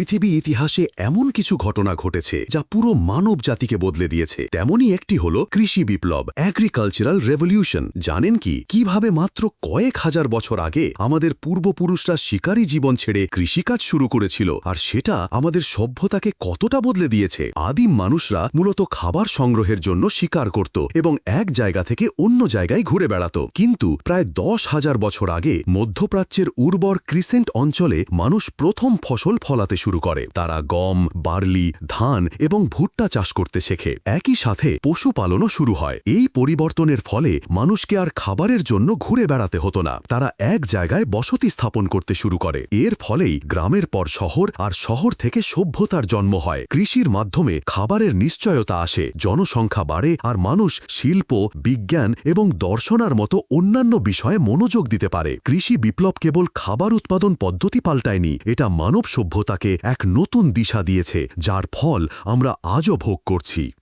পৃথিবী ইতিহাসে এমন কিছু ঘটনা ঘটেছে যা পুরো মানব জাতিকে বদলে দিয়েছে। তেমনই একটি হল কৃষি বিপ্লব অ্যাগ্রিকালচারাল রেভলিউশন জানেন কি? কীভাবে মাত্র কয়েক হাজার বছর আগে আমাদের পূর্বপুরুষরা শিকারী জীবন ছেড়ে কৃষিকাজ শুরু করেছিল, আর সেটা আমাদের সভ্যতাকে কতটা বদলে দিয়েছে? আদিম মানুষরা মূলত খাবার সংগ্রহের জন্য শিকার করত এবং এক জায়গা থেকে অন্য জায়গায় ঘুরে বেড়াত। কিন্তু প্রায় দশ হাজার বছর আগে মধ্যপ্রাচ্যের উর্বর ক্রিসেন্ট অঞ্চলে মানুষ প্রথম ফসল ফলাতে শুরু করে। তারা গম, বার্লি, ধান এবং ভুট্টা চাষ করতে শেখে। একই সাথে পশুপালনও শুরু হয়। এই পরিবর্তনের ফলে মানুষকে আর খাবারের জন্য ঘুরে বেড়াতে হতো না। তারা এক জায়গায় বসতি স্থাপন করতে শুরু করে। এর ফলেই গ্রামের পর শহর আর শহর থেকে সভ্যতার জন্ম হয়। কৃষির মাধ্যমে খাবারের নিশ্চয়তা আসে। জনসংখ্যা বাড়ে আর মানুষ শিল্প, বিজ্ঞান এবং দর্শনার মতো অন্যান্য বিষয়ে মনোযোগ দিতে পারে। কৃষি বিপ্লব কেবল খাবার উৎপাদন পদ্ধতি পাল্টায়নি। এটা মানব সভ্যতাকে এক নতুন দিশা দিয়েছে যার ফল আমরা আজও ভোগ করছি।